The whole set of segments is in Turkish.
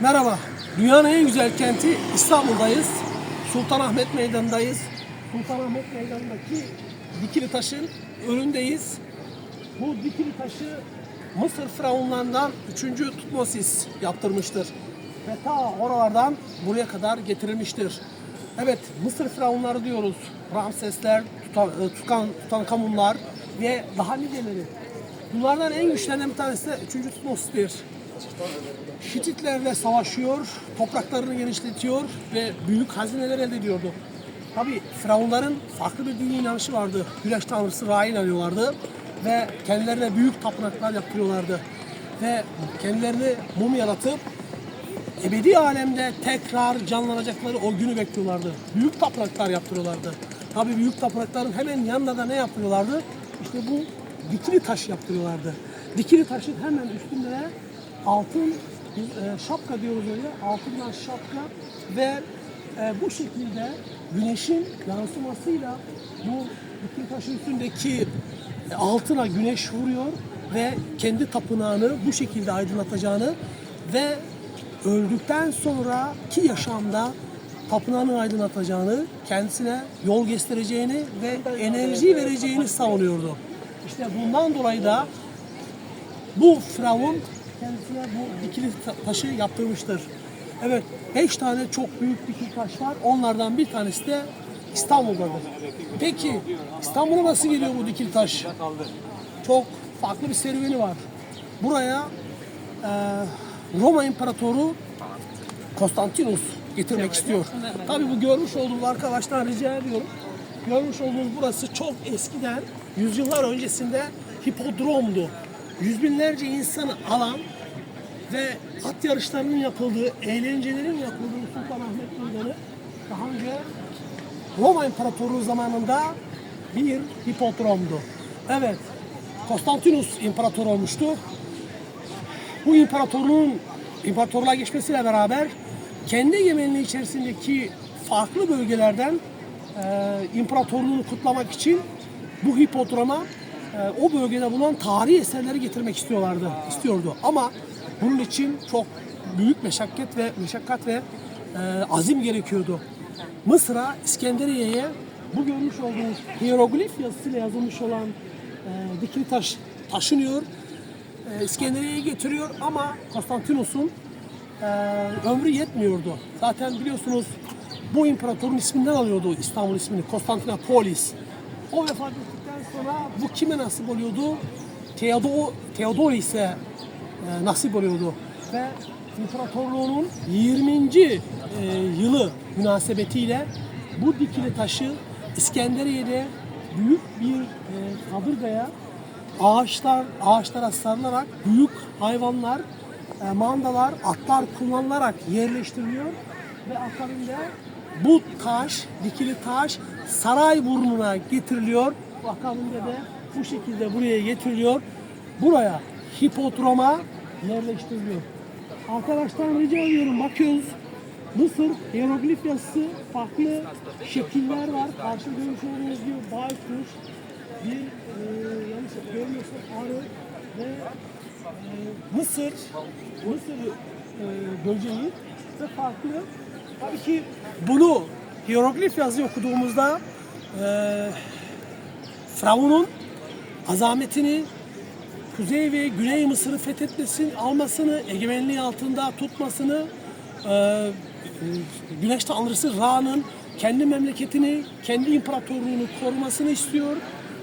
Merhaba. Dünyanın en güzel kenti İstanbul'dayız. Sultanahmet Meydanı'ndayız. Sultanahmet Meydanı'ndaki dikili taşın önündeyiz. Bu dikili taşı Mısır firavunlarından 3. Tutmosis yaptırmıştır. Ve ta oralardan buraya kadar getirilmiştir. Evet Mısır firavunları diyoruz. Ramsesler, Tutan, e, Tutan, Tutankamunlar ve daha niceleri. Bunlardan en güçlerinden bir tanesi de 3. Tutmosis'tir. Hititlerle savaşıyor, topraklarını genişletiyor ve büyük hazineler elde ediyordu. Tabi Firavunların farklı bir dini inanışı vardı. Güneş tanrısı Ra'ya inanıyorlardı ve kendilerine büyük tapınaklar yaptırıyorlardı. Ve kendilerini mum yaratıp ebedi alemde tekrar canlanacakları o günü bekliyorlardı. Büyük tapınaklar yaptırıyorlardı. Tabi büyük tapınakların hemen yanında da ne yapıyorlardı? İşte bu dikili taş yaptırıyorlardı. Dikili taşın hemen üstünde de altın e, şapka diyoruz öyle. Altından şapka ve e, bu şekilde güneşin yansımasıyla bu dikili taşın üstündeki e, altına güneş vuruyor ve kendi tapınağını bu şekilde aydınlatacağını ve öldükten sonraki yaşamda tapınağını aydınlatacağını, kendisine yol göstereceğini ve enerji vereceğini savunuyordu. İşte bundan dolayı da bu firavun kendisine bu dikili ta- taşı yaptırmıştır. Evet, beş tane çok büyük dikili taş var. Onlardan bir tanesi de İstanbul'dadır. Peki İstanbul'a nasıl geliyor bu dikili taş? Çok farklı bir serüveni var. Buraya e, Roma İmparatoru Konstantinus getirmek istiyor. Tabii bu görmüş olduğunuz arkadaşlar rica ediyorum. Görmüş olduğunuz burası çok eskiden, yüzyıllar öncesinde hipodromdu. Yüz binlerce insanı alan ve at yarışlarının yapıldığı, eğlencelerin yapıldığı Sultanahmet Meydanı daha önce Roma İmparatorluğu zamanında bir hipodromdu. Evet, Konstantinus imparator olmuştu. Bu imparatorluğun imparatorluğa geçmesiyle beraber kendi egemenliği içerisindeki farklı bölgelerden e, imparatorluğunu kutlamak için bu hipodroma e, o bölgede bulunan tarihi eserleri getirmek istiyorlardı, istiyordu. Ama bunun için çok büyük meşakkat ve meşakkat ve e, azim gerekiyordu. Mısır'a, İskenderiye'ye bu görmüş olduğunuz hieroglif yazısıyla yazılmış olan e, dikili taş taşınıyor. E, İskenderiye'ye getiriyor ama Konstantinus'un e, ömrü yetmiyordu. Zaten biliyorsunuz bu imparatorun isminden alıyordu İstanbul ismini. Konstantinopolis. O vefat ettikten sonra bu kime nasip oluyordu? Theodor, Theodoris'e e, nasip oluyordu. Ve imparatorluğunun 20. e, yılı münasebetiyle bu dikili taşı İskenderiye'de büyük bir e, kadırgaya ağaçlar ağaçlara sarılarak büyük hayvanlar, e, mandalar, atlar kullanılarak yerleştiriliyor ve akabinde bu taş, dikili taş saray burnuna getiriliyor. Akabinde de bu şekilde buraya getiriliyor. Buraya hipodroma yerleştiriliyor. Arkadaşlar rica ediyorum bakıyoruz. Mısır hieroglif yazısı farklı şekiller var. Karşıda görmüş olduğunuz gibi baykuş, bir e, yanlış görmüyorsam arı ve e, Mısır, Mısır e, böceği ve farklı. Tabii ki bunu hieroglif yazı okuduğumuzda e, Firavun'un azametini, Kuzey ve Güney Mısır'ı fethetmesini, almasını, egemenliği altında tutmasını, e, Güneş Tanrısı Ra'nın kendi memleketini, kendi imparatorluğunu korumasını istiyor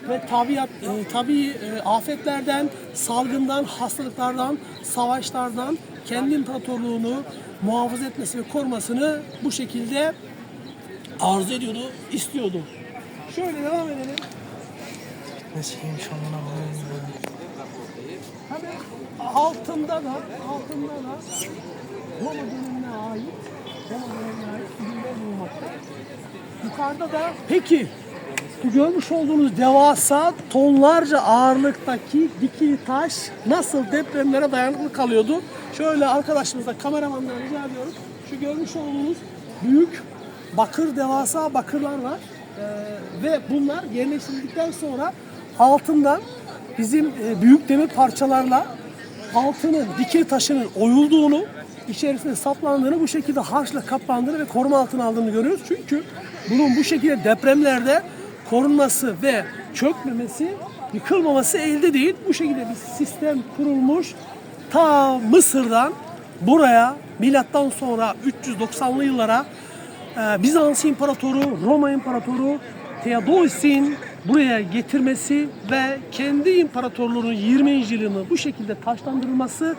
ve tabiat, e, tabii e, afetlerden, salgından, hastalıklardan, savaşlardan kendi imparatorluğunu muhafaza etmesi ve korumasını bu şekilde arzu ediyordu, istiyordu. Şöyle devam edelim. Nesiymiş amına koyayım ya. Tabii altında da altında da Roma dönemine ait Roma dönemine ait figürler bulunmakta. Yukarıda da peki bu görmüş olduğunuz devasa tonlarca ağırlıktaki dikili taş nasıl depremlere dayanıklı kalıyordu? Şöyle arkadaşımıza kameramandan rica ediyorum. Şu görmüş olduğunuz büyük bakır devasa bakırlar var. Ee, ve bunlar yerleştirildikten sonra altından bizim e, büyük demir parçalarla altının dikili taşının oyulduğunu içerisinde saplandığını, bu şekilde harçla kaplandığını ve koruma altına aldığını görüyoruz. Çünkü bunun bu şekilde depremlerde korunması ve çökmemesi, yıkılmaması elde değil. Bu şekilde bir sistem kurulmuş. Ta Mısır'dan buraya milattan sonra 390'lı yıllara e, Bizans İmparatoru, Roma İmparatoru Theodosius'in buraya getirmesi ve kendi imparatorluğunun 20. yılını bu şekilde taşlandırılması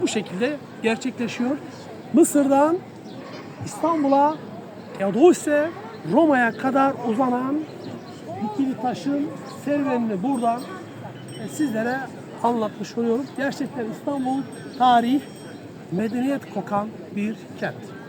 bu şekilde gerçekleşiyor. Mısır'dan İstanbul'a, Theodosius'e, Roma'ya kadar uzanan dikili taşın serüvenini buradan e, sizlere anlatmış oluyorum. Gerçekten İstanbul tarih, medeniyet kokan bir kent.